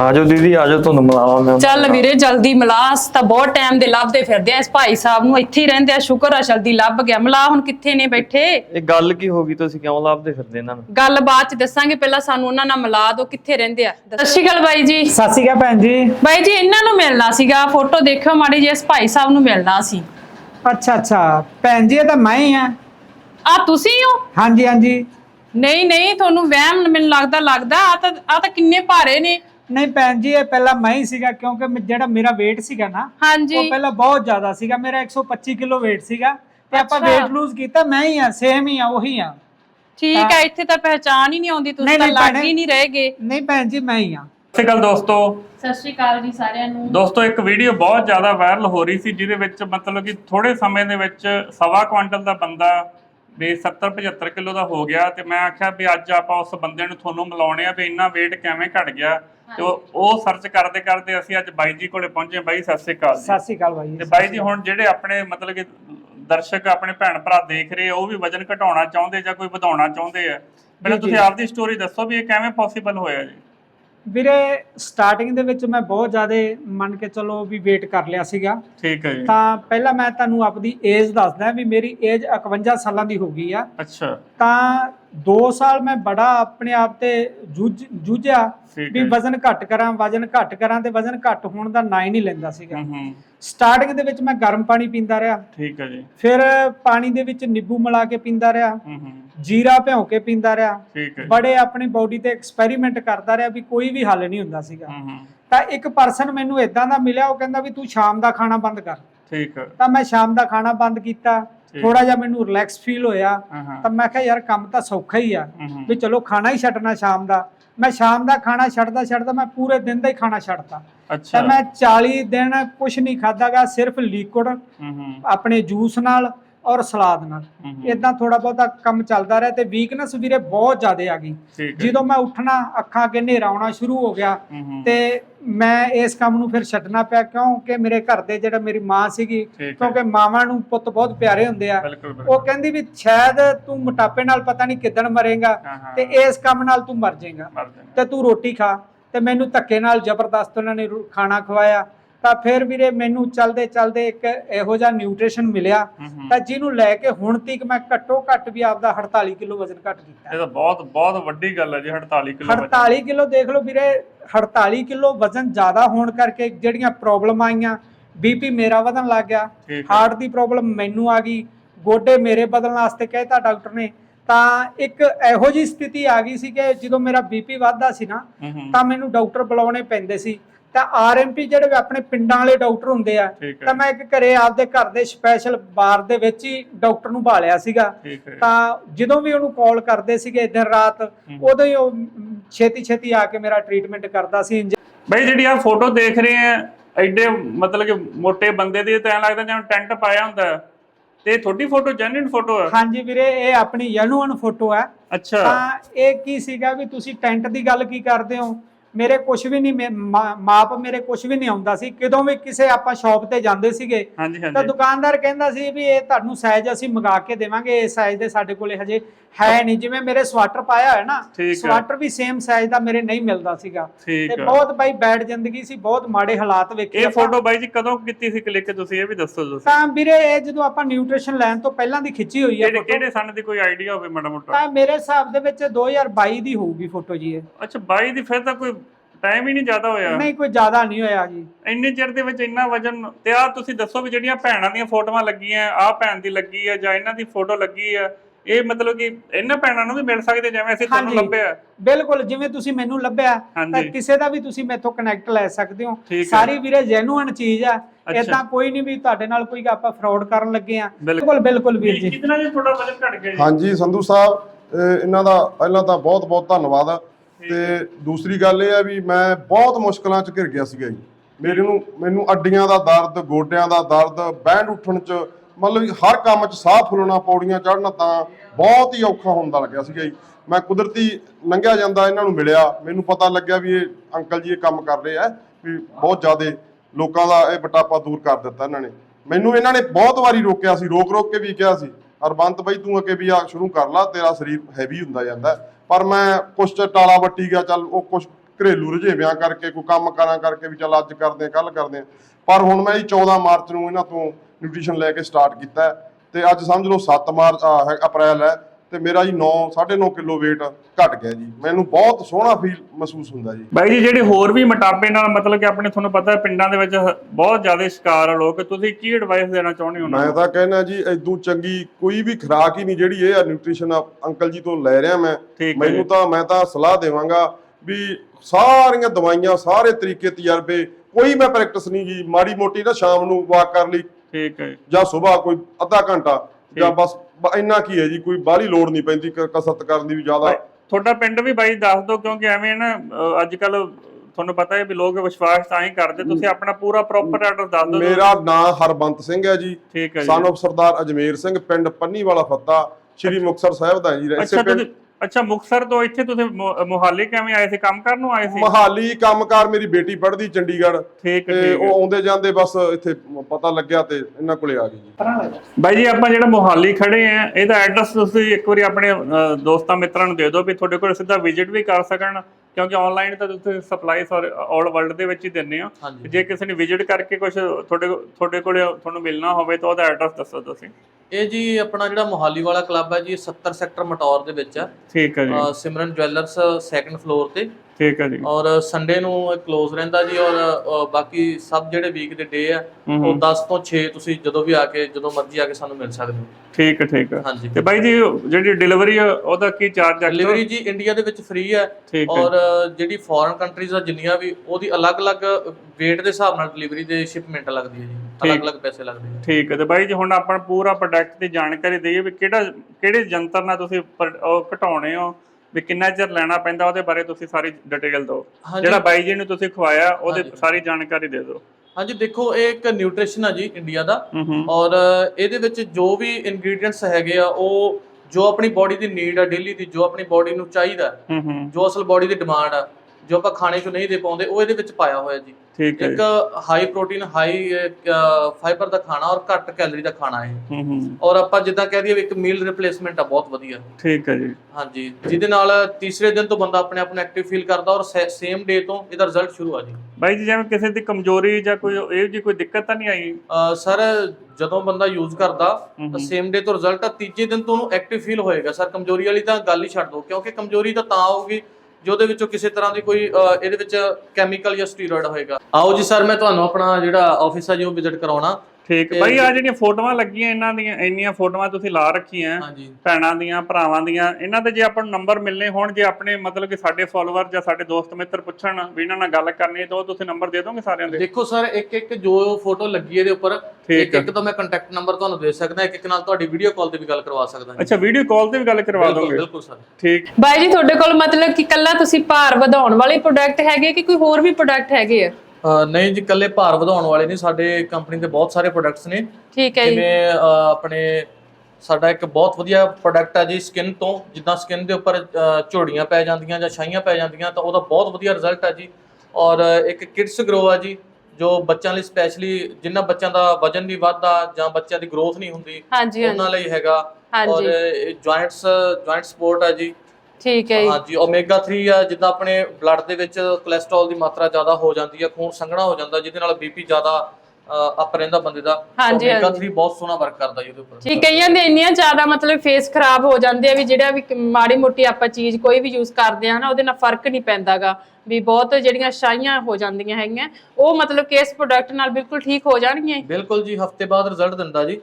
ਆਜੋ ਦੀਦੀ ਆਜੋ ਤੁਹਾਨੂੰ ਮਿਲਾਵਾਂ ਮੈਂ। ਚੱਲ ਵੀਰੇ ਜਲਦੀ ਮਿਲਾਸ ਤਾਂ ਬਹੁਤ ਟਾਈਮ ਦੇ ਲੱਭਦੇ ਫਿਰਦੇ ਆ ਇਸ ਭਾਈ ਸਾਹਿਬ ਨੂੰ। ਇੱਥੇ ਹੀ ਰਹਿੰਦੇ ਆ ਸ਼ੁਕਰ ਆ ਜਲਦੀ ਲੱਭ ਗਿਆ। ਮਿਲਾ ਹੁਣ ਕਿੱਥੇ ਨੇ ਬੈਠੇ? ਇਹ ਗੱਲ ਕੀ ਹੋ ਗਈ ਤੁਸੀਂ ਕਿਉਂ ਲੱਭਦੇ ਫਿਰਦੇ ਇਹਨਾਂ ਨੂੰ? ਗੱਲ ਬਾਅਦ ਚ ਦੱਸਾਂਗੇ ਪਹਿਲਾਂ ਸਾਨੂੰ ਉਹਨਾਂ ਨਾਲ ਮਿਲਾ ਦਿਓ ਕਿੱਥੇ ਰਹਿੰਦੇ ਆ। ਸਤਿ ਸ਼੍ਰੀ ਅਕਾਲ ਬਾਈ ਜੀ। ਸਤਿ ਸ਼੍ਰੀ ਅਕਾਲ ਭੈਣ ਜੀ। ਬਾਈ ਜੀ ਇਹਨਾਂ ਨੂੰ ਮਿਲਣਾ ਸੀਗਾ ਫੋਟੋ ਦੇਖਿਓ ਮਾੜੀ ਜੀ ਇਸ ਭਾਈ ਸਾਹਿਬ ਨੂੰ ਮਿਲਣਾ ਸੀ। ਅੱਛਾ ਅੱਛਾ। ਭੈਣ ਜੀ ਇਹ ਤਾਂ ਮੈਂ ਹੀ ਆ। ਆ ਤੁਸੀਂ ਹੋ ਹਾਂਜੀ ਹਾਂਜੀ। ਨਹੀਂ ਨਹੀਂ ਤੁਹਾਨੂੰ ਵਹਿਮ ਮੈਨੂੰ ਲੱਗਦਾ ਲੱਗਦਾ ਆ ਤਾਂ ਆ ਤਾਂ ਕਿੰਨੇ ਭਾਰੇ ਨੇ। ਨਹੀਂ ਭੈਣ ਜੀ ਇਹ ਪਹਿਲਾਂ ਮੈਂ ਹੀ ਸੀਗਾ ਕਿਉਂਕਿ ਮੈਂ- ਜਿਹੜਾ ਮੇਰਾ weight ਸੀਗਾ ਨਾ ਹਾਂਜੀ। ਉਹ ਪਹਿਲਾਂ ਬਹੁਤ ਜ਼ਿਆਦਾ ਸੀਗਾ। ਮੇਰਾ 125 ਕਿਲੋ weight ਸੀਗਾ ਤੇ ਆਪਾਂ ਅੱਛਾ। weight lose ਕੀਤਾ ਮੈਂ ਹੀ ਆ ਸੇਮ ਹੀ ਆ ਉਹੀ ਆ ਠੀਕ ਹੈ ਇੱਥੇ ਤਾਂ ਪਹਿਚਾਨ ਹੀ ਨਹੀਂ ਆਉਂਦੀ ਤੁਸੀਂ ਨਹੀਂ, ਤਾਂ ਨਹੀਂ ਲੱਗ ਭੈਣੇ। ਹੀ ਨਹੀਂ ਰਹੇਗੇ ਨਹੀਂ ਭੈਣ ਜੀ ਮੈਂ ਹੀ ਆ ਸਤਿ ਸ਼੍ਰੀ ਅਕਾਲ ਦੋਸਤੋ। ਸਤਿ ਸ਼੍ਰੀ ਅਕਾਲ ਜੀ ਸਾਰਿਆਂ ਨੂੰ। ਦੋਸਤੋ ਇੱਕ ਵੀਡੀਓ ਬਹੁਤ ਜ਼ਿਆਦਾ ਵਾਇਰਲ ਹੋ ਰਹੀ ਸੀ ਜਿਹਦੇ ਵਿੱਚ ਮਤਲਬ ਕਿ ਥੋੜੇ ਸਮੇਂ ਦੇ ਵਿੱਚ ਸਵਾ ਕੁਆਂਟਲ ਦਾ ਬੰਦਾ ਵੀ 70 75 ਕਿਲੋ ਦਾ ਹੋ ਗਿਆ ਤੇ ਮੈਂ ਆਖਿਆ ਵੀ ਅੱਜ ਆਪਾਂ ਉਸ ਬੰਦੇ ਨੂੰ ਤੁਹਾਨੂੰ ਮਿਲਾਉਣੇ ਆ ਵੀ ਇੰਨਾ weight ਕਿਵੇਂ ਘਟ ਗਿਆ। ਤੇ ਉਹ- ਸਰਚ ਕਰਦੇ ਕਰਦੇ ਅਸੀਂ ਅੱਜ ਬਾਈ ਜੀ ਕੋਲੇ ਪਹੁੰਚੇ। ਬਾਈ ਸਤਿ ਸ਼੍ਰੀ ਅਕਾਲ ਜੀ। ਸਤਿ ਸ਼੍ਰੀ ਅਕਾਲ ਬਾਈ ਤੇ ਬਾਈ ਜੀ ਹੁਣ ਜਿਹੜੇ ਆਪਣੇ ਮਤਲਬ ਕਿ ਦਰਸ਼ਕ ਆਪਣੇ ਭੈਣ ਭਰਾ ਦੇਖ ਰਹੇ ਆ ਉਹ ਵੀ ਵਜਨ ਘਟਾਉਣਾ ਚਾਹੁੰਦੇ ਜਾਂ ਕੋਈ ਵਧਾਉਣਾ ਚਾਹੁੰਦੇ ਆ? ਪਹਿਲਾਂ ਤੁਸੀਂ। ਆਪਦੀ ਸਟੋਰੀ ਦੱਸੋ ਵੀ ਇਹ ਕਿਵੇਂ ਪੋਸੀਬਲ ਹੋਇਆ ਜੀ? ਵੀਰੇ ਸਟਾਰਟਿੰਗ ਦੇ ਵਿੱਚ ਮੈਂ ਬਹੁਤ ਜ਼ਿਆਦਾ ਮੰਨ ਕੇ ਚਲੋ ਵੀ weight ਕਰ ਲਿਆ ਸੀਗਾ। ਠੀਕ ਹੈ ਜੀ। ਤਾਂ ਪਹਿਲਾਂ ਮੈਂ ਤੁਹਾਨੂੰ ਆਪਦੀ ਏਜ ਦੱਸਦਾ ਵੀ ਮੇਰੀ ਏਜ 51 ਸਾਲਾਂ ਦੀ ਹੋ ਗਈ ਆ। ਅੱਛਾ। ਤਾਂ 2 ਸਾਲ ਮੈਂ ਬੜਾ ਆਪਣੇ ਆਪ ਤੇ ਜੂਝ ਜੂਝਿਆ ਵੀ ਵਜ਼ਨ ਘੱਟ ਕਰਾਂ ਵਜ਼ਨ ਘੱਟ ਕਰਾਂ ਤੇ ਵਜ਼ਨ ਘੱਟ ਹੋਣ ਦਾ ਨਾਂ ਹੀ ਨਹੀਂ ਲੈਂਦਾ ਸੀਗਾ। ਸਟਾਰਟਿੰਗ ਦੇ ਵਿੱਚ ਮੈਂ ਗਰਮ ਪਾਣੀ ਪੀਂਦਾ ਰਿਹਾ। ਠੀਕ ਹੈ ਜੀ। ਫਿਰ ਪਾਣੀ ਦੇ ਵਿੱਚ ਨਿੰਬੂ ਮਿਲਾ ਕੇ ਪੀਂਦਾ ਰਿਹਾ। ਜੀਰਾ ਭਿਉਂ ਕੇ ਪੀਂਦਾ ਰਿਹਾ। ਬੜੇ ਆਪਣੀ ਬਾਡੀ ਤੇ ਐਕਸਪੈਰੀਮੈਂਟ ਕਰਦਾ ਰਿਹਾ ਵੀ ਕੋਈ ਵੀ ਹੱਲ ਨਹੀਂ ਹੁੰਦਾ ਸੀਗਾ। ਤਾਂ ਇੱਕ ਪਰਸਨ ਮੈਨੂੰ ਇਦਾਂ ਦਾ ਮਿਲਿਆ ਉਹ ਕਹਿੰਦਾ ਵੀ ਤੂੰ ਸ਼ਾਮ ਦਾ ਖਾਣਾ ਬੰਦ ਕਰ। ਠੀਕ ਹੈ। ਤਾਂ ਮੈਂ ਸ਼ਾਮ ਦਾ ਖਾਣਾ ਬੰਦ ਕੀਤਾ। ਥੋੜਾ ਜਿਹਾ ਮੈਨੂੰ ਰਿਲੈਕਸ ਫੀਲ ਹੋਇਆ। ਤਾਂ ਮੈਂ ਕਿਹਾ ਯਾਰ ਕੰਮ ਤਾਂ ਸੌਖਾ ਹੀ ਆ। ਵੀ ਚਲੋ ਖਾਣਾ ਹੀ ਛੱਡਣਾ ਸ਼ਾਮ ਦਾ। ਮੈਂ ਸ਼ਾਮ ਦਾ ਖਾਣਾ ਛੱਡਦਾ ਛੱਡਦਾ ਮੈਂ ਪੂਰੇ ਦਿਨ ਦਾ ਹੀ ਖਾਣਾ ਛੱਡਤਾ। ਅੱਛਾ। ਤਾਂ ਮੈਂ 40 ਦਿਨ ਕੁਝ ਨਹੀਂ ਖਾਦਾਗਾ ਸਿਰਫ ਹੂੰ ਆਪਣੇ ਜੂਸ ਨਾਲ ਔਰ ਸਲਾਦ ਨਾਲ। ਇਦਾਂ ਥੋੜਾ ਬਹੁਤਾ ਕੰਮ ਚੱਲਦਾ ਰਿਹਾ ਤੇ ਵੀਕਨੈਸ ਵੀਰੇ ਬਹੁਤ ਜ਼ਿਆਦਾ ਆ ਗਈ। ਜਦੋਂ ਮੈਂ ਉੱਠਣਾ ਅੱਖਾਂ ਅੱਗੇ ਹਨੇਰਾ ਆਉਣਾ ਸ਼ੁਰੂ ਹੋ ਗਿਆ ਤੇ ਮੈਂ ਇਸ ਕੰਮ ਨੂੰ ਫਿਰ ਛੱਡਣਾ ਪਿਆ ਕਿਉਂਕਿ ਮੇਰੇ ਘਰ ਦੇ ਜਿਹੜਾ ਮੇਰੀ ਮਾਂ ਸੀਗੀ ਕਿਉਂਕਿ ਮਾਵਾਂ ਨੂੰ ਪੁੱਤ ਬਹੁਤ ਪਿਆਰੇ ਹੁੰਦੇ ਆ। ਉਹ ਕਹਿੰਦੀ ਵੀ ਸ਼ਾਇਦ ਤੂੰ ਮੋਟਾਪੇ ਨਾਲ ਪਤਾ ਨਹੀਂ ਕਿੱਦਣ ਮਰੇਗਾ ਤੇ ਇਸ ਕੰਮ ਨਾਲ ਤੂੰ ਮਰ ਜਾਏਗਾ। ਤੇ ਤੂੰ ਰੋਟੀ ਖਾ ਤੇ ਮੈਨੂੰ ਧੱਕੇ ਨਾਲ ਜ਼ਬਰਦਸਤ ਉਹਨਾਂ ਨੇ ਖਾਣਾ ਖਵਾਇਆ। ਤਾਂ ਫਿਰ ਵੀਰੇ ਮੈਨੂੰ ਚਲਦੇ ਚਲਦੇ ਇੱਕ ਇਹੋ ਜਿਹਾ ਨਿਊਟ੍ਰੀਸ਼ਨ ਮਿਲਿਆ। ਤਾਂ ਜਿਹਨੂੰ ਲੈ ਕੇ ਹੁਣ ਤੱਕ ਮੈਂ ਘੱਟੋ ਘੱਟ ਵੀ ਆਪਦਾ 48 ਕਿਲੋ ਵਜ਼ਨ ਘੱਟ ਕੀਤਾ। ਇਹ ਤਾਂ ਬਹੁਤ ਬਹੁਤ ਵੱਡੀ ਗੱਲ ਹੈ ਜੀ 48 ਕਿਲੋ 48 ਕਿਲੋ ਦੇਖ ਲਓ ਵੀਰੇ 48 ਕਿਲੋ ਵਜ਼ਨ ਜ਼ਿਆਦਾ ਹੋਣ ਕਰਕੇ ਜਿਹੜੀਆਂ ਪ੍ਰੋਬਲਮ ਆਈਆਂ ਬੀਪੀ ਮੇਰਾ ਵਧਣ ਲੱਗ ਗਿਆ ਹਾਰਟ ਦੀ ਪ੍ਰੋਬਲਮ ਮੈਨੂੰ ਆ ਗਈ ਗੋਡੇ ਮੇਰੇ ਬਦਲਣ ਵਾਸਤੇ ਕਹਿਤਾ ਡਾਕਟਰ ਨੇ। ਤਾਂ ਇੱਕ ਇਹੋ ਜੀ ਸਥਿਤੀ ਆ ਗਈ ਸੀ ਕਿ ਜਦੋਂ ਮੇਰਾ ਬੀਪੀ ਵੱਧਦਾ ਸੀ ਨਾ ਤਾਂ ਮੈਨੂੰ ਡਾਕਟਰ ਬੁਲਾਉਣੇ ਪੈਂਦੇ ਸੀ। ਤਾਂ ਆਰਐਮਪੀ ਜਿਹੜੇ ਆਪਣੇ ਪਿੰਡਾਂ ਵਾਲੇ ਡਾਕਟਰ ਹੁੰਦੇ ਆ ਤਾਂ ਮੈਂ ਇੱਕ ਘਰੇ ਆਪਦੇ ਘਰ ਦੇ ਸਪੈਸ਼ਲ ਬਾਰ ਦੇ ਵਿੱਚ ਹੀ ਡਾਕਟਰ ਨੂੰ ਭਾਲਿਆ ਸੀਗਾ। ਤਾਂ ਜਦੋਂ ਵੀ ਉਹਨੂੰ ਕਾਲ ਕਰਦੇ ਸੀਗੇ ਦਿਨ ਰਾਤ ਉਦੋਂ ਹੀ ਉਹ ਛੇਤੀ ਛੇਤੀ ਆ ਕੇ ਮੇਰਾ ਟ੍ਰੀਟਮੈਂਟ ਕਰਦਾ ਸੀ ਬਈ ਜਿਹੜੀ ਆ ਫੋਟੋ ਦੇਖ ਰਹੇ ਆ ਐਡੇ ਮਤਲਬ ਕਿ ਮੋٹے ਬੰਦੇ ਦੀ ਤਾਂ ਲੱਗਦਾ ਜਿਵੇਂ ਟੈਂਟ ਪਾਇਆ ਹੁੰਦਾ। ਤੇ ਤੁਹਾਡੀ ਫੋਟੋ ਜੈਨੂਇਨ ਫੋਟੋ ਹੈ ਹਾਂਜੀ ਵੀਰੇ ਇਹ ਆਪਣੀ ਜੈਨੂਅਨ ਫੋਟੋ ਹੈ ਅੱਛਾ। ਤਾਂ ਇਹ ਕੀ ਸੀਗਾ ਵੀ ਤੁਸੀਂ ਟੈਂਟ ਦੀ ਗੱਲ ਕੀ ਕਰਦੇ ਹੋ? ਮੇਰੇ ਕੁਝ ਵੀ ਨਹੀਂ ਮਾਪ ਮੇਰੇ ਕੁਝ ਵੀ ਨਹੀਂ ਆਉਂਦਾ ਸੀ। ਕਦੋਂ ਵੀ ਕਿਸੇ ਆਪਾਂ ਸ਼ਾਪ ਤੇ ਜਾਂਦੇ ਸੀਗੇ ਤਾਂ ਦੁਕਾਨਦਾਰ ਕਹਿੰਦਾ ਸੀ ਵੀ ਇਹ ਤੁਹਾਨੂੰ ਸਾਈਜ਼ ਅਸੀਂ ਮੰਗਾ ਕੇ ਦੇਵਾਂਗੇ ਇਹ ਸਾਈਜ਼ ਦੇ ਸਾਡੇ ਕੋਲੇ ਹਜੇ ਹੈ ਨਹੀਂ। ਜਿਵੇਂ ਮੇਰੇ ਸਵਾਟਰ ਪਾਇਆ ਹੋਇਆ ਨਾ। ਸਵਾਟਰ ਵੀ ਸੇਮ ਸਾਈਜ਼ ਦਾ ਮੇਰੇ ਨਹੀਂ ਮਿਲਦਾ ਸੀਗਾ। ਤੇ ਬਹੁਤ ਬਾਈ ਬੈਡ ਜ਼ਿੰਦਗੀ ਸੀ ਬਹੁਤ ਮਾੜੇ ਹਾਲਾਤ ਵੇਖੇ ਇਹ। ਫੋਟੋ ਬਾਈ ਜੀ ਕਦੋਂ ਕੀਤੀ ਸੀ ਕਲਿੱਕ ਤੁਸੀਂ ਇਹ ਵੀ ਦੱਸੋ ਤੁਸੀਂ। ਤਾਂ ਵੀਰੇ ਇਹ ਜਦੋਂ ਆਪਾਂ ਨਿਊਟ੍ਰੀਸ਼ਨ ਲੈਣ ਤੋਂ ਪਹਿਲਾਂ ਦੀ ਖਿੱਚੀ ਹੋਈ ਹੈ ਕਿਹੜੇ ਸਨ ਦੀ ਕੋਈ ਆਈਡੀਆ ਹੋਵੇ ਮਾੜਾ ਮੋਟਾ? ਤਾਂ ਮੇਰੇ ਹਿਸਾਬ ਦੇ ਵਿੱਚ 2022 ਦੀ ਹੋਊਗੀ ਫੋਟੋ ਜੀ ਇਹ। ਅੱਛਾ ਬਾਈ ਦੀ ਫਿਰ ਤਾਂ ਕੋਈ ਟਾਈਮ ਹੀ ਨਹੀਂ ਜ਼ਿਆਦਾ ਹੋਇਆ। ਨਹੀਂ ਕੋਈ ਜ਼ਿਆਦਾ ਨਹੀਂ ਹੋਇਆ ਜੀ। ਇੰਨੇ ਚਿਰ ਦੇ ਵਿੱਚ ਇੰਨਾ ਵਜਨ ਤੇ ਆ ਤੁਸੀਂ ਦੱਸੋ ਵੀ ਜਿਹੜੀਆਂ ਭੈਣਾਂ ਦੀਆਂ ਫੋਟੋਆਂ ਲੱਗੀਆਂ ਆ ਭੈਣ ਦੀ ਲੱਗੀ ਆ ਜਾਂ ਇਹਨਾਂ ਦੀ ਫੋਟੋ ਲੱਗੀ ਆ ਇਹ ਮਤਲਬ ਕਿ ਇਹਨਾਂ ਭੈਣਾਂ ਨੂੰ ਵੀ ਮਿਲ ਸਕਦੇ ਜਿਵੇਂ ਅਸੀਂ ਤੁਹਾਨੂੰ। ਲੱਭਿਆ। ਬਿਲਕੁਲ ਜਿਵੇਂ ਤੁਸੀਂ ਮੈਨੂੰ ਲੱਭਿਆ ਤਾਂ ਕਿਸੇ ਦਾ ਵੀ ਤੁਸੀਂ ਮੈਥੋਂ ਕਨੈਕਟ ਲੈ ਸਕਦੇ ਹੋ। ਸਾਰੀ ਵੀਰੇ ਜੈਨੂਅਨ ਚੀਜ਼ ਆ। ਇਦਾਂ ਕੋਈ ਨਹੀਂ ਵੀ ਤੁਹਾਡੇ ਨਾਲ ਕੋਈ ਆਪਾਂ ਫਰਾਡ ਕਰਨ ਲੱਗੇ ਆ। ਬਿਲਕੁਲ। ਬਿਲਕੁਲ ਵੀਰ ਜੀ। ਕਿਤਨਾ ਜੀ ਥੋੜਾ ਵਜਨ ਘਟ ਗਿਆ ਹਾਂਜੀ ਸੰਧੂ ਸਾਹਿਬ ਇਹ ਇਹਨਾਂ ਦਾ ਪਹਿਲਾਂ ਤਾਂ ਬਹੁਤ ਬਹੁਤ ਧੰਨਵਾਦ ਆ। ਤੇ ਦੂਸਰੀ ਗੱਲ ਇਹ ਆ ਵੀ ਮੈਂ ਬਹੁਤ ਮੁਸ਼ਕਲਾਂ 'ਚ ਘਿਰ ਗਿਆ ਸੀਗਾ ਜੀ। ਮੇਰੇ ਨੂੰ, ਮੈਨੂੰ ਅੱਡੀਆਂ ਦਾ ਦਰਦ, ਗੋਡਿਆਂ ਦਾ ਦਰਦ, ਬੈਂਡ ਉੱਠਣ 'ਚ ਮਤਲਬ ਹਰ ਕੰਮ 'ਚ ਸਾਹ ਫੁੱਲਣਾ, ਪੌੜੀਆਂ ਚੜ੍ਹਨਾ ਤਾਂ ਬਹੁਤ ਹੀ ਔਖਾ ਹੁੰਦਾ ਲੱਗਿਆ ਸੀਗਾ ਜੀ। ਮੈਂ ਕੁਦਰਤੀ ਲੰਘਿਆ ਜਾਂਦਾ, ਇਹਨਾਂ ਨੂੰ ਮਿਲਿਆ। ਮੈਨੂੰ ਪਤਾ ਲੱਗਿਆ ਵੀ ਇਹ ਅੰਕਲ ਜੀ ਇਹ ਕੰਮ ਕਰ ਰਹੇ ਆ, ਵੀ ਬਹੁਤ ਜ਼ਿਆਦਾ ਲੋਕਾਂ ਦਾ ਇਹ ਬਟਾਪਾ ਦੂਰ ਕਰ ਦਿੱਤਾ ਇਹਨਾਂ ਨੇ। ਮੈਨੂੰ ਇਹਨਾਂ ਨੇ ਬਹੁਤ ਵਾਰੀ ਰੋਕਿਆ ਸੀ ਰੋਕ ਰੋਕ ਕੇ ਵੀ ਕਿਹਾ ਸੀ ਅਰਬੰਤ ਬਾਈ, ਤੂੰ ਅੱਗੇ ਵੀ ਆ, ਸ਼ੁਰੂ ਕਰ ਲਾ, ਤੇਰਾ ਸਰੀਰ ਹੈਵੀ ਹੁੰਦਾ ਜਾਂਦਾ। ਪਰ ਮੈਂ ਕੁਛ ਟਾਲਾ ਵੱਟੀ ਗਿਆ, ਚੱਲ ਉਹ ਕੁਛ ਘਰੇਲੂ ਰੁਝੇਵਿਆਂ ਕਰਕੇ, ਕੋਈ ਕੰਮ ਕਾਰਾਂ ਕਰਕੇ ਵੀ ਚੱਲ ਅੱਜ ਕਰਦੇ ਆ ਕੱਲ ਕਰਦੇ ਆ ਪਰ ਹੁਣ ਮੈਂ ਜੀ 14 ਮਾਰਚ ਨੂੰ ਇਹਨਾਂ ਤੋਂ ਨਿਊਟ੍ਰੀਸ਼ਨ ਲੈ ਕੇ ਸਟਾਰਟ ਕੀਤਾ ਹੈ ਤੇ ਅੱਜ ਸਮਝ ਲਓ 7 ਮਾਰਚ ਹੈ- ਅਪ੍ਰੈਲ ਹੈ। ਤੇ ਮੇਰਾ ਜੀ 9 9.5 ਕਿਲੋ weight ਘਟ ਗਿਆ ਜੀ। ਮੈਨੂੰ ਬਹੁਤ ਸੋਹਣਾ ਫੀਲ ਮਹਿਸੂਸ ਹੁੰਦਾ ਜੀ। ਬਾਈ ਜੀ ਜਿਹੜੇ ਹੋਰ ਵੀ ਮੋਟਾਪੇ ਨਾਲ ਮਤਲਬ ਕਿ ਆਪਣੇ ਤੁਹਾਨੂੰ ਪਤਾ ਹੈ ਪਿੰਡਾਂ ਦੇ ਵਿੱਚ ਬਹੁਤ ਜ਼ਿਆਦਾ ਸ਼ਿਕਾਰ ਆ ਲੋਕ। ਤੁਸੀਂ ਕੀ ਐਡਵਾਈਸ ਦੇਣਾ ਚਾਹੁੰਦੇ ਹੋ ਮੈਂ ਤਾਂ ਕਹਿੰਦਾ ਜੀ ਇਦੋਂ ਚੰਗੀ ਕੋਈ ਵੀ ਖੁਰਾਕ ਹੀ ਨਹੀਂ ਜਿਹੜੀ ਇਹ ਨਿਊਟ੍ਰੀਸ਼ਨ ਅੰਕਲ ਜੀ ਤੋਂ ਲੈ ਰਿਹਾ ਮੈਂ। ਮੈਨੂੰ। ਤਾਂ ਮੈਂ ਤਾਂ ਸਲਾਹ ਦੇਵਾਂਗਾ ਵੀ ਸਾਰੀਆਂ ਦਵਾਈਆਂ ਸਾਰੇ ਤਰੀਕੇ ਤਜਰਬੇ ਕੋਈ ਮੈਂ ਪ੍ਰੈਕਟਿਸ ਨਹੀਂ ਜੀ। ਮਾੜੀ ਮੋਟੀ ਨਾ ਸ਼ਾਮ ਨੂੰ ਵਾਕ ਕਰ ਲਈ ਠੀਕ ਹੈ ਜਾਂ। ਸਵੇਰ ਕੋਈ ਅੱਧਾ ਘੰਟਾ ਜਾਂ। ਬਸ ਇੰਨਾ ਕੀ ਹੈ ਜੀ? ਕੋਈ ਬਾਹਲੀ ਲੋੜ ਨਹੀਂ ਪੈਂਦੀ ਕ- ਕਸਰਤ ਕਰਨ ਦੀ ਵੀ ਜ਼ਿਆਦਾ। ਤੁਹਾਡਾ ਪਿੰਡ ਵੀ ਬਾਈ ਦੱਸ ਦਿਓ ਕਿਉਂਕਿ ਐਵੇਂ ਨਾ ਅੱਜ ਕੱਲ ਤੁਹਾਨੂੰ ਪਤਾ ਹੈ ਵੀ ਲੋਕ ਵਿਸ਼ਵਾਸ ਤਾਂ ਹੀ ਕਰਦੇ। ਤੁਸੀਂ ਆਪਣਾ ਪੂਰਾ ਪ੍ਰੋਪਰ ਐਡਰੈਸ ਦੱਸ ਦਿਓ। ਮੇਰਾ ਨਾਂ ਹਰਬੰਤ ਸਿੰਘ ਹੈ ਜੀ। ਠੀਕ ਹੈ ਜੀ। ਸਨ ਸਰਦਾਰ ਅਜਮੇਰ ਸਿੰਘ ਪਿੰਡ ਪੰਨੀ ਵਾਲਾ ਫੱਤਾ ਸ਼੍ਰੀ ਮੁਕਤਸਰ ਸਾਹਿਬ ਦਾ ਜੀ। ਅੱਛਾ ਇਸੇ ਪਿੰਡ ਤੁਸੀਂ ਅੱਛਾ ਮੁਕਤਸਰ ਤੋਂ ਇੱਥੇ ਤੁਸੀਂ ਮੁ- ਮੁਹਾਲੀ ਕਿਵੇਂ ਆਏ ਸੀ? ਕੰਮ ਕਰਨ ਨੂੰ ਆਏ ਸੀ? ਮਹਾਲੀ ਕੰਮਕਾਰ ਮੇਰੀ ਬੇਟੀ ਪੜ੍ਹਦੀ ਚੰਡੀਗੜ੍ਹ। ਠੀਕ ਹੈ ਤੇ ਠੀਕ। ਉਹ ਆਉਂਦੇ ਜਾਂਦੇ ਬਸ ਇੱਥੇ ਪਤਾ ਲੱਗਿਆ ਤੇ ਇਹਨਾਂ ਕੋਲੇ ਆ ਗਈ ਜੀ। ਬਾਈ ਜੀ ਆਪਾਂ ਜਿਹੜਾ ਮੁਹਾਲੀ ਖੜੇ ਆ ਇਹਦਾ ਐਡਰੈਸ ਤੁਸੀਂ ਇੱਕ ਵਾਰੀ ਆਪਣੇ ਅ, ਦੋਸਤਾਂ ਮਿੱਤਰਾਂ ਨੂੰ ਦੇ ਦਿਓ ਵੀ ਤੁਹਾਡੇ ਕੋਲ ਸਿੱਧਾ ਵਿਜ਼ਿਟ ਵੀ ਕਰ ਸਕਣ ਕਿਉਂਕਿ ਆਨਲਾਈਨ ਤਾਂ ਤੁਸੀਂ ਸਪਲਾਈ ਆਲ ਵਰਲਡ ਦੇ ਵਿੱਚ ਹੀ ਦਿੰਦੇ ਹੋ। ਹਾਂਜੀ। ਜੇ ਕਿਸੇ ਨੇ ਵਿਜ਼ਿਟ ਕਰਕੇ ਕੁਝ ਤੁਹਾਡੇ ਕੋ- ਤੁਹਾਡੇ ਕੋਲੇ ਤੁਹਾਨੂੰ ਮਿਲਣਾ ਹੋਵੇ ਤਾਂ ਉਹਦਾ ਐਡਰੈਸ ਦੱਸੋ ਤੁਸੀਂ। ਇਹ ਜੀ ਆਪਣਾ ਜਿਹੜਾ ਮੋਹਾਲੀ ਵਾਲਾ ਕਲੱਬ ਹੈ ਜੀ 70 ਸੈਕਟਰ ਮਟੌਰ ਦੇ ਵਿੱਚ ਹੈ। ਠੀਕ ਹੈ ਜੀ। ਸਿਮਰਨ ਜਵੈਲਰਸ ਸੈਕੰਡ ਫਲੋਰ ਤੇ। ਠੀਕ ਹੈ ਜੀ। ਔਰ ਸੰਡੇ ਨੂੰ ਕਲੋਜ਼ ਰਹਿੰਦਾ ਜੀ ਔਰ ਬਾਕੀ ਸਭ ਜਿਹੜੇ ਵੀਕ ਦੇ ਡੇ ਆ ਉਹ ਹੂੰ। 10 ਤੋਂ 6 ਤੁਸੀਂ ਜਦੋਂ ਵੀ ਆ ਕੇ ਜਦੋਂ ਮਰਜ਼ੀ ਆ ਕੇ ਸਾਨੂੰ ਮਿਲ ਸਕਦੇ ਹੋ। ਠੀਕ ਹੈ ਠੀਕ ਹੈ ਹਾਂਜੀ। ਤੇ ਬਾਈ ਜੀ ਜਿਹੜੀ ਡਿਲੀਵਰੀ ਉਹਦਾ ਕੀ ਚਾਰਜ ਹੈ ਡਿਲੀਵਰੀ ਜੀ ਇੰਡੀਆ ਦੇ ਵਿੱਚ ਫ੍ਰੀ ਹੈ ਠੀਕ ਹੈ ਔਰ ਜਿਹੜੀ ਫੋਰਨ ਕੰਟਰੀਜ਼ ਆ ਜਿੰਨੀਆਂ ਵੀ ਉਹਦੀ ਅਲੱਗ-ਅਲੱਗ weight ਦੇ ਹਿਸਾਬ ਨਾਲ ਡਿਲੀਵਰੀ ਦੇ ਸ਼ਿਪਮੈਂਟ ਲੱਗਦੀ ਹੈ ਜੀ। ਅਲੱਗ-ਅਲੱਗ ਪੈਸੇ ਲੱਗਦੇ ਆ। ਠੀਕ ਹੈ ਤੇ ਬਾਈ ਜੀ ਹੁਣ ਆਪਾਂ ਪੂਰਾ ਪ੍ਰੋਡਕਟ ਦੀ ਜਾਣਕਾਰੀ ਦਈਏ ਵੀ ਕਿਹੜਾ ਕਿਹੜੇ ਯੰਤਰ ਨਾਲ ਤੁਸੀਂ ਪਰ- ਉਹ ਘਟਾਉਣੇ ਹੋ? ਵੀ ਕਿੰਨਾ ਚਿਰ ਲੈਣਾ ਪੈਂਦਾ ਉਹਦੇ ਬਾਰੇ ਤੁਸੀਂ ਸਾਰੀ ਡਿਟੇਲ ਦਿਓ। ਜਿਹੜਾ ਬਾਈ ਜੀ ਨੂੰ ਤੁਸੀਂ ਖਵਾਇਆ ਉਹਦੇ। ਸਾਰੀ ਜਾਣਕਾਰੀ ਦੇ ਦਿਓ। ਹਾਂਜੀ ਦੇਖੋ ਇਹ ਇੱਕ ਨਿਊਟ੍ਰੀਸ਼ਨ ਆ ਜੀ ਇੰਡੀਆ ਦਾ। ਔਰ ਇਹਦੇ ਵਿੱਚ ਜੋ ਵੀ ਇਨਗਰੀਡੀਅੰਟਸ ਹੈਗੇ ਆ ਉਹ ਜੋ ਆਪਣੀ ਬਾਡੀ ਦੀ ਨੀਡ ਆ ਡੇਲੀ ਦੀ ਜੋ ਆਪਣੀ ਬਾਡੀ ਨੂੰ ਚਾਹੀਦਾ ਜੋ ਅਸਲ ਬਾਡੀ ਦੀ ਡਿਮਾਂਡ ਆ ਜੋ ਆਪਾਂ ਖਾਣੇ ਚੋਂ ਨਹੀਂ ਦੇ ਪਾਉਂਦੇ ਉਹ ਇਹਦੇ ਵਿੱਚ ਪਾਇਆ ਹੋਇਆ ਜੀ। ਠੀਕ ਹੈ ਇੱਕ ਹਾਈ ਪ੍ਰੋਟੀਨ ਹਾਈ ਫਾਈਬਰ ਦਾ ਖਾਣਾ ਔਰ ਘੱਟ ਕੈਲਰੀ ਦਾ ਖਾਣਾ ਹੈ ਹੂੰ ਹੂੰ। ਔਰ ਆਪਾਂ ਜਿੱਦਾਂ ਕਹਿ ਦਈਏ ਇੱਕ ਮੀਲ ਰਿਪਲੇਸਮੈਂਟ ਆ ਬਹੁਤ ਵਧੀਆ। ਠੀਕ ਹੈ ਜੀ। ਹਾਂਜੀ ਜਿਹਦੇ ਨਾਲ ਤੀਸਰੇ ਦਿਨ ਤੋਂ ਬੰਦਾ ਆਪਣੇ ਆਪ ਨੂੰ ਐਕਟਿਵ ਫੀਲ ਕਰਦਾ ਔਰ ਸੇਮ ਡੇ ਤੋਂ ਇਹਦਾ ਰਿਜ਼ਲਟ ਸ਼ੁਰੂ ਆ ਜੀ। ਬਾਈ ਜੀ ਜਿਵੇਂ ਕਿਸੇ ਦੀ ਕਮਜ਼ੋਰੀ ਜਾਂ ਕੋਈ ਇਹ ਜੀ ਕੋਈ ਦਿੱਕਤ ਤਾਂ ਨਹੀਂ ਆਈ? ਸਰ ਜਦੋਂ ਬੰਦਾ ਯੂਜ਼ ਕਰਦਾ ਤਾਂ। ਸੇਮ ਡੇ ਤੋਂ ਰਿਜ਼ਲਟ ਆ ਤੀਜੇ ਦਿਨ ਤੋਂ ਉਹਨੂੰ ਐਕਟਿਵ ਫੀਲ ਹੋਏਗਾ। ਸਰ ਕਮਜ਼ੋਰੀ ਵਾਲੀ ਤਾਂ ਗੱਲ ਹੀ ਛੱਡ ਦਿਓ ਕਿਉਂਕਿ ਕਮਜ਼ੋਰੀ ਤਾਂ ਤਾਂ ਆਊਗੀ। ਜੋ ਉਹਦੇ ਵਿੱਚੋਂ ਕਿਸੇ ਤਰ੍ਹਾਂ ਦੀ ਕੋਈ ਅਹ, ਇਹਦੇ ਵਿੱਚ ਕੈਮੀਕਲ ਜਾਂ ਸਟੀਰੋਇਡ ਹੋਏਗਾ। ਆਓ ਜੀ ਸਰ ਮੈਂ ਤੁਹਾਨੂੰ ਆਪਣਾ ਜਿਹੜਾ ਆਫਿਸ ਆ ਜੀ ਉਹ ਵਿਜ਼ਿਟ ਕਰਾਉਣਾ। ਠੀਕ। ਬਾਈ ਆ ਜਿਹੜੀਆਂ ਫੋਟੋਆਂ ਲੱਗੀਆਂ ਇਹਨਾਂ ਦੀਆਂ ਇੰਨੀਆਂ ਫੋਟੋਆਂ ਤੁਸੀਂ ਲਾ ਰੱਖੀਆਂ ਹਾਂਜੀ। ਭੈਣਾਂ ਦੀਆਂ ਭਰਾਵਾਂ ਦੀਆਂ ਇਹਨਾਂ ਦੇ ਜੇ ਆਪਾਂ ਨੂੰ ਨੰਬਰ ਮਿਲਨੇ ਹੋਣ ਜੇ ਆਪਣੇ ਮਤਲਬ ਕਿ ਸਾਡੇ ਫਾਲੋਅਰ ਜਾਂ ਸਾਡੇ ਦੋਸਤ ਮਿੱਤਰ ਪੁੱਛਣ ਵੀ ਇਹਨਾਂ ਨਾਲ ਗੱਲ ਕਰਨੀ ਹੈ ਤਾਂ ਉਹ ਤੁਸੀਂ ਨੰਬਰ ਦੇ ਦੋਗੇ ਸਾਰਿਆਂ ਦੇ? ਦੇਖੋ ਸਰ ਇੱਕ ਇੱਕ ਜੋ ਫੋਟੋ ਲੱਗੀ ਹੈ ਇਹਦੇ ਉੱਪਰ ਠੀਕ ਇੱਕ ਇੱਕ ਤਾਂ ਮੈਂ ਕੰਟੈਕਟ ਨੰਬਰ ਤੁਹਾਨੂੰ ਦੇ ਸਕਦਾ ਇੱਕ ਇੱਕ ਨਾਲ ਤੁਹਾਡੀ ਵੀਡੀਓ ਕਾਲ ਤੇ ਵੀ ਗੱਲ ਕਰਵਾ ਸਕਦਾ। ਅੱਛਾ ਵੀਡੀਓ ਕਾਲ ਤੇ ਵੀ ਗੱਲ ਕਰਵਾ ਦੋਗੇ? ਬਿਲਕੁਲ ਸਰ। ਠੀਕ। ਬਾਈ ਜੀ ਤੁਹਾਡੇ ਕੋਲ ਮਤਲਬ ਕਿ ਕੱਲਾ ਤੁਸੀਂ ਭਾਰ ਵਧਾਉਣ ਵਾਲੇ ਪ੍ਰੋਡਕਟ ਹੈਗੇ ਕਿ ਕੋਈ ਹੋਰ ਵੀ ਪ੍ਰੋਡਕਟ ਹੈਗੇ ਆ? ਨਹੀਂ ਜੀ ਇਕੱਲੇ ਭਾਰ ਵਧਾਉਣ ਵਾਲੇ ਨਹੀਂ ਸਾਡੇ ਕੰਪਨੀ ਦੇ ਬਹੁਤ ਸਾਰੇ ਪ੍ਰੋਡਕਟਸ ਨੇ। ਠੀਕ ਹੈ ਜੀ। ਜਿਵੇਂ ਆਪਣੇ ਸਾਡਾ ਇੱਕ ਬਹੁਤ ਵਧੀਆ ਪ੍ਰੋਡਕਟ ਆ ਜੀ ਸਕਿਨ ਤੋਂ। ਜਿੱਦਾਂ ਸਕਿਨ ਦੇ ਉੱਪਰ ਝੋੜੀਆਂ ਪੈ ਜਾਂਦੀਆਂ ਜਾਂ ਛਾਈਆਂ ਪੈ ਜਾਂਦੀਆਂ ਤਾਂ ਉਹਦਾ ਬਹੁਤ ਵਧੀਆ ਰਿਜ਼ਲਟ ਆ ਜੀ। ਔਰ ਇੱਕ ਕਿਡਸ ਗਰੋ ਆ ਜੀ ਜੋ ਬੱਚਿਆਂ ਲਈ ਸਪੈਸ਼ਲੀ ਜਿਨ੍ਹਾਂ ਬੱਚਿਆਂ ਦਾ ਵਜਨ ਨਹੀਂ ਵੱਧਦਾ ਜਾਂ ਬੱਚਿਆਂ ਦੀ ਗਰੋਥ ਨਹੀਂ ਹੁੰਦੀ ਹਾਂਜੀ ਉਹਨਾਂ ਹਾਂਜੀ ਲਈ ਹੈਗਾ। ਔਰ ਹਾਂਜੀ ਜੁਆਇੰਟਸ ਜੁਆਇੰਟ ਸਪੋਰਟ ਆ ਜੀ ਠੀਕ ਹੈ ਜੀ। ਹਾਂਜੀ ਓਮੇਗਾ 3 ਆ ਜਿੱਦਾਂ ਆਪਣੇ ਬਲੱਡ ਦੇ ਵਿੱਚ ਕੋਲੇਸਟ੍ਰੋਲ ਦੀ ਮਾਤਰਾ ਜ਼ਿਆਦਾ ਹੋ ਜਾਂਦੀ ਹੈ ਖੂਨ ਸੰਘਣਾ ਹੋ ਜਾਂਦਾ ਜਿਹਦੇ ਨਾਲ ਬੀਪੀ ਜ਼ਿਆਦਾ ਅਪ ਰਹਿੰਦਾ ਬੰਦੇ ਦਾ। ਹਾਂਜੀ, ਓਮੇਗਾ ਹਾਂਜੀ। 3 ਬਹੁਤ ਸੋਹਣਾ ਵਰਕ ਕਰਦਾ ਜੀ ਉਹਦੇ ਉੱਪਰ। ਠੀਕ ਕਈਆਂ ਦੇ ਇੰਨੀਆਂ ਜ਼ਿਆਦਾ ਮਤਲਬ ਫੇਸ ਖਰਾਬ ਹੋ ਜਾਂਦੇ ਆ ਵੀ ਜਿਹੜਾ ਵੀ ਮਾੜੀ ਮੋਟੀ ਆਪਾਂ ਚੀਜ਼ ਕੋਈ ਵੀ ਯੂਜ਼ ਕਰਦੇ ਆ ਨਾ ਉਹਦੇ ਨਾਲ ਫ਼ਰਕ ਨਹੀਂ ਪੈਂਦਾਗਾ। ਵੀ ਬਹੁਤ ਜਿਹੜੀਆਂ ਛਾਈਆਂ ਹੋ ਜਾਂਦੀਆਂ ਹੈਗੀਆਂ ਉਹ ਮਤਲਬ ਕਿ ਇਸ ਪ੍ਰੋਡਕਟ ਨਾਲ ਬਿਲਕੁਲ ਠੀਕ ਹੋ ਜਾਣਗੀਆਂ। ਬਿਲਕੁਲ ਜੀ ਹਫ਼ਤੇ ਬਾਅਦ ਰਿਜ਼ਲਟ ਦਿੰਦਾ ਜੀ।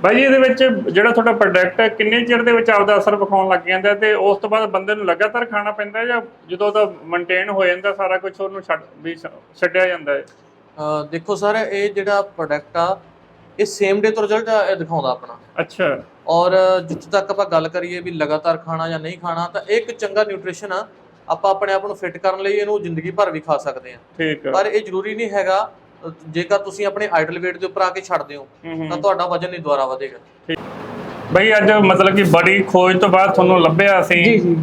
ਬਾਈ ਜੀ ਇਹਦੇ ਵਿੱਚ ਜਿਹੜਾ ਤੁਹਾਡਾ ਪ੍ਰੋਡਕਟ ਹੈ ਕਿੰਨੇ ਚਿਰ ਦੇ ਵਿੱਚ ਆਪਦਾ ਅਸਰ ਵਿਖਾਉਣ ਲੱਗ ਜਾਂਦਾ ਤੇ ਉਸ ਤੋਂ ਬਾਅਦ ਬੰਦੇ ਨੂੰ ਲਗਾਤਾਰ ਖਾਣਾ ਪੈਂਦਾ ਹੈ ਜਾਂ ਜਦੋਂ ਉਹਦਾ ਮੇਨਟੇਨ ਹੋ ਜਾਂਦਾ ਸਾਰਾ ਕੁਝ ਉਹਨੂੰ ਛੱਡ ਵੀ ਛੱਡਿਆ ਜਾਂਦਾ ਹੈ? ਦੇਖੋ ਸਰ ਇਹ ਜਿਹੜਾ ਪ੍ਰੋਡਕਟ ਆ ਇਹ ਸੇਮ ਡੇ ਤੋਂ ਰਿਜ਼ਲਟ ਦਿਖਾਉਂਦਾ ਆਪਣਾ। ਅੱਛਾ। ਔਰ ਜਿੱਥੇ ਤੱਕ ਆਪਾਂ ਗੱਲ ਕਰੀਏ ਵੀ ਲਗਾਤਾਰ ਖਾਣਾ ਜਾਂ ਨਹੀਂ ਖਾਣਾ ਤਾਂ ਇਹ ਇੱਕ ਚੰਗਾ ਨਿਊਟ੍ਰੀਸ਼ਨ ਆ। ਆਪਾਂ ਆਪਣੇ ਆਪ ਨੂੰ ਫਿੱਟ ਕਰਨ ਲਈ ਇਹਨੂੰ ਜ਼ਿੰਦਗੀ ਭਰ ਵੀ ਖਾ ਸਕਦੇ ਹੈ। ਪਰ ਇਹ ਜ਼ਰੂਰੀ ਨਹੀਂ ਹੈਗਾ ਜੇਕਰ ਤੁਸੀਂ ਆਪਣੇ ਆਈਡਲ weight ਦੇ ਉੱਪਰ ਆ ਕੇ ਛੱਡਦੇ ਹੋ ਤਾਂ ਤੁਹਾਡਾ ਵਜਨ ਨਹੀਂ ਦੁਬਾਰਾ ਵਧੇਗਾ। ਬਈ ਅੱਜ ਮਤਲਬ ਕਿ ਬੜੀ ਖੋਜ ਤੋਂ ਬਾਅਦ ਤੁਹਾਨੂੰ ਲੱਭਿਆ ਸੀ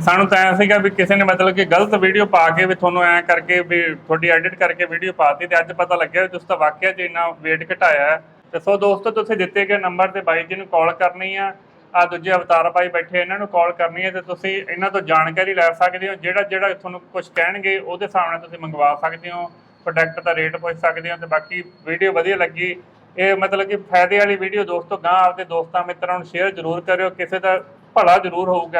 ਸਾਨੂੰ ਤਾਂ ਐ ਸੀਗਾ ਵੀ ਕਿਸੇ ਨੇ ਮਤਲਬ ਕਿ ਗਲਤ ਵੀਡੀਓ ਪਾ ਕੇ ਵੀ ਤੁਹਾਨੂੰ ਐ ਕਰਕੇ ਵੀ ਤੁਹਾਡੀ ਐਡਿਟ ਕਰਕੇ ਵੀਡੀਓ ਪਾਤੀ ਤੇ ਅੱਜ ਪਤਾ ਲੱਗਿਆ ਵੀ ਤੁਸੀਂ ਤਾਂ ਵਾਕਿਆ 'ਚ ਇੰਨਾ weight ਘਟਾਇਆ ਹੈ। ਤੇ ਸੋ ਦੋਸਤੋ ਤੁਸੀਂ ਦਿੱਤੇ ਗਏ ਨੰਬਰ ਤੇ ਬਾਈ ਜੀ ਨੂੰ ਕਾਲ ਕਰਨੀ ਆ। ਆ ਦੂਜੇ ਅਵਤਾਰ ਭਾਈ ਬੈਠੇ ਇਹਨਾਂ ਨੂੰ ਕਾਲ ਕਰਨੀ ਹੈ ਤੇ ਤੁਸੀਂ ਇਹਨਾਂ ਤੋਂ ਜਾਣਕਾਰੀ ਲੈ ਸਕਦੇ ਹੋ। ਜਿਹੜਾ ਜਿਹੜਾ ਤੁਹਾਨੂੰ ਕੁਝ ਕਹਿਣਗੇ ਉਹਦੇ ਹਿਸਾਬ ਨਾਲ ਤੁਸੀਂ ਮੰਗਵਾ ਸਕਦੇ ਹੋ। ਪ੍ਰੋਡਕਟ ਦਾ ਰੇਟ ਪੁੱਛ ਸਕਦੇ ਹੋ ਤੇ ਬਾਕੀ ਵੀਡੀਓ ਵਧੀਆ ਲੱਗੀ। ਇਹ ਮਤਲਬ ਕਿ ਫਾਇਦੇ ਵਾਲੀ ਵੀਡੀਓ ਦੋਸਤੋ ਗਾਂ ਆਪਦੇ ਦੋਸਤਾਂ ਮਿੱਤਰਾਂ ਨੂੰ ਸ਼ੇਅਰ ਜ਼ਰੂਰ ਕਰਿਓ, ਕਿਸੇ ਦਾ ਭਲਾ ਜ਼ਰੂਰ ਹੋਊਗਾ।